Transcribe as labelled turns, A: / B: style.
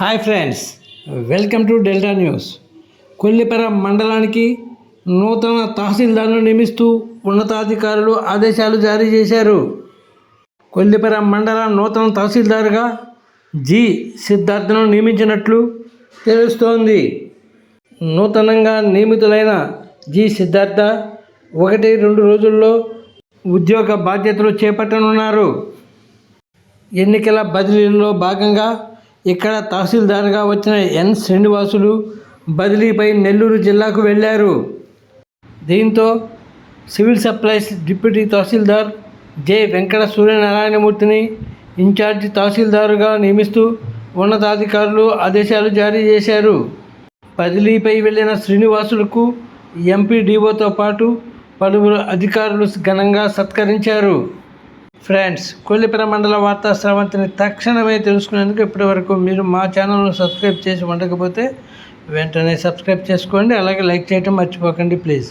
A: Hi friends welcome to Delta news. Kollipara మండలానికి నూతన తహసీల్దార్ను నియమిస్తూ ఉన్నతాధికారులు ఆదేశాలు జారీ చేశారు. కొల్లిపెర మండల నూతన తహసీల్దార్గా జి. సిద్ధార్థను నియమించినట్లు తెలుస్తోంది. నూతనంగా నియమితులైన జి. సిద్ధార్థ ఒకటి రెండు రోజుల్లో ఉద్యోగ బాధ్యతలు చేపట్టనున్నారు. ఎన్నికల బదిలీలో భాగంగా ఇక్కడ తహసీల్దార్గా వచ్చిన ఎన్ శ్రీనివాసులు బదిలీపై నెల్లూరు జిల్లాకు వెళ్ళారు. దీంతో సివిల్ సప్లైస్ డిప్యూటీ తహసీల్దార్ జె వెంకట సూర్యనారాయణమూర్తిని ఇన్ఛార్జి తహసీల్దారుగా నియమిస్తూ ఉన్నతాధికారులు ఆదేశాలు జారీ చేశారు. బదిలీపై వెళ్ళిన శ్రీనివాసులకు ఎంపీడీఓతో పాటు పలువురు అధికారులు ఘనంగా సత్కరించారు. ఫ్రెండ్స్ కొల్లిపిర మండల వార్తా స్రవంతిని తక్షణమే తెలుసుకునేందుకు ఇప్పటివరకు మీరు మా ఛానల్ను సబ్స్క్రైబ్ చేసి ఉండకపోతే వెంటనే సబ్స్క్రైబ్ చేసుకోండి అలాగే లైక్ చేయటం మర్చిపోకండి ప్లీజ్